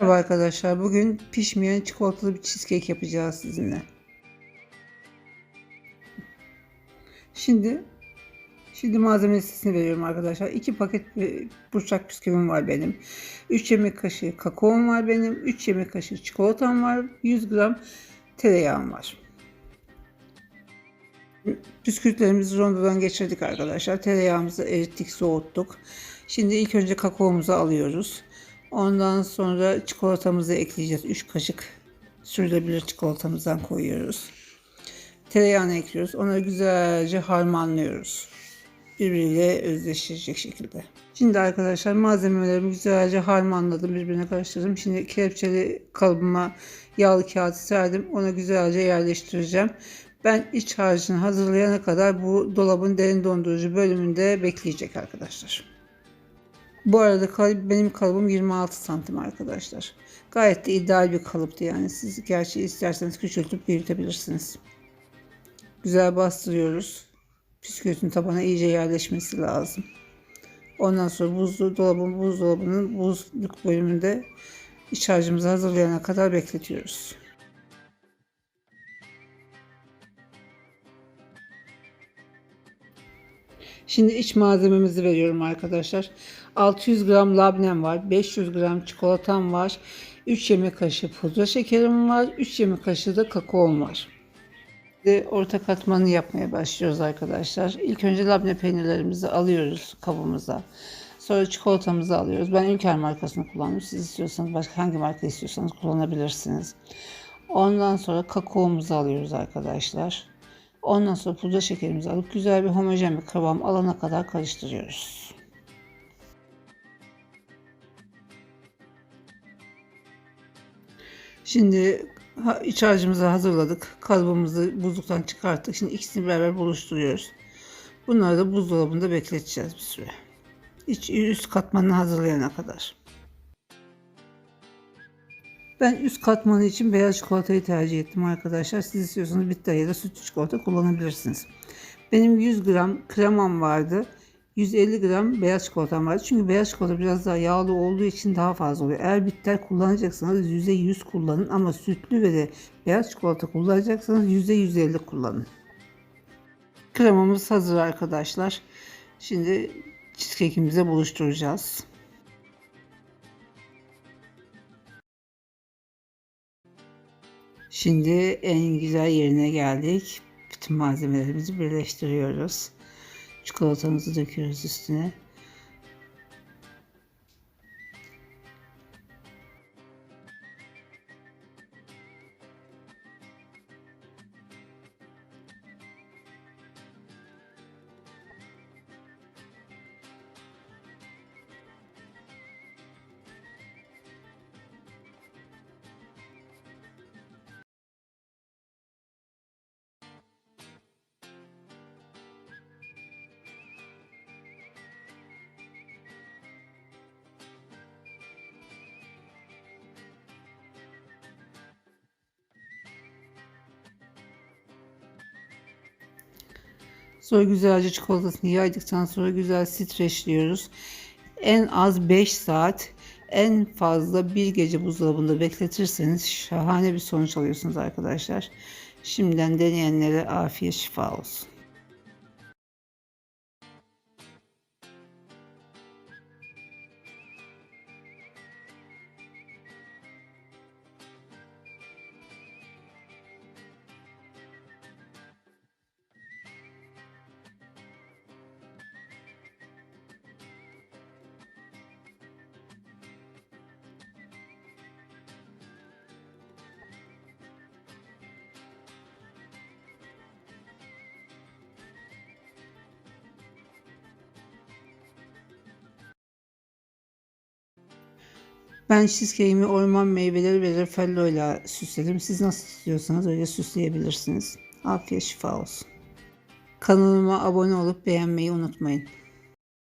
Merhaba arkadaşlar. Bugün pişmeyen çikolatalı bir cheesecake yapacağız sizinle. Şimdi şimdi malzeme listesini veriyorum arkadaşlar. 2 paket burçak bisküvim var benim. 3 yemek kaşığı kakaom var benim. 3 yemek kaşığı çikolatam var. 100 gram tereyağım var. Bisküvilerimizi rondodan geçirdik arkadaşlar. Tereyağımızı erittik, soğuttuk. Şimdi ilk önce kakaomuzu alıyoruz. Ondan sonra çikolatamızı ekleyeceğiz. 3 kaşık sürülebilir çikolatamızdan koyuyoruz. Tereyağını ekliyoruz. Onları güzelce harmanlıyoruz. Birbiriyle özdeşleşecek şekilde. Şimdi arkadaşlar malzemelerimi güzelce harmanladım. Birbirine karıştırdım. Şimdi kelepçeli kalıbıma yağlı kağıt serdim. Ona güzelce yerleştireceğim. Ben iç harcını hazırlayana kadar bu dolabın derin dondurucu bölümünde bekleyecek arkadaşlar. Bu arada kalıp, benim kalıbım 26 santim arkadaşlar. Gayet de ideal bir kalıptı yani. Siz gerçi isterseniz küçültüp büyütebilirsiniz. Güzel bastırıyoruz. Bisküvitin tabana iyice yerleşmesi lazım. Ondan sonra buzlu dolabın buzdolabının buzluk bölümünde iç harcımızı hazırlayana kadar bekletiyoruz. Şimdi iç malzememizi veriyorum arkadaşlar. 600 gram labnem var. 500 gram çikolatam var. 3 yemek kaşığı pudra şekerim var. 3 yemek kaşığı da kakaom var. Şimdi orta katmanı yapmaya başlıyoruz arkadaşlar. İlk önce labne peynirlerimizi alıyoruz kabımıza. Sonra çikolatamızı alıyoruz. Ben Ülker markasını kullandım. Siz istiyorsanız başka hangi marka istiyorsanız kullanabilirsiniz. Ondan sonra kakaomuzu alıyoruz arkadaşlar. Ondan sonra pudra şekerimizi alıp güzel bir homojen bir kıvam alana kadar karıştırıyoruz. Şimdi iç harcımızı hazırladık. Kalıbımızı buzluktan çıkarttık. Şimdi ikisini beraber buluşturuyoruz. Bunları da buzdolabında bekleteceğiz bir süre. İç üst katmanını hazırlayana kadar. Ben üst katmanı için beyaz çikolatayı tercih ettim arkadaşlar. Siz istiyorsanız bitter ya da sütlü çikolata kullanabilirsiniz. Benim 100 gram kremam vardı. 150 gram beyaz çikolatam vardı. Çünkü beyaz çikolata biraz daha yağlı olduğu için daha fazla oluyor. Eğer bitter kullanacaksanız %100 kullanın ama sütlü ve de beyaz çikolata kullanacaksanız %150 kullanın. Kremamız hazır arkadaşlar. Şimdi cheesecake'imize buluşturacağız. Şimdi en güzel yerine geldik. Bütün malzemelerimizi birleştiriyoruz. Çikolatamızı döküyoruz üstüne. Sonra güzelce çikolatasını yaydıktan sonra güzel streçliyoruz. En az 5 saat, en fazla bir gece buzdolabında bekletirseniz şahane bir sonuç alıyorsunuz arkadaşlar. Şimdiden deneyenlere afiyet şifa olsun. Ben cheesecake'imi orman meyveleri ve refello ile süsledim. Siz nasıl istiyorsanız öyle süsleyebilirsiniz. Afiyet şifa olsun. Kanalıma abone olup beğenmeyi unutmayın.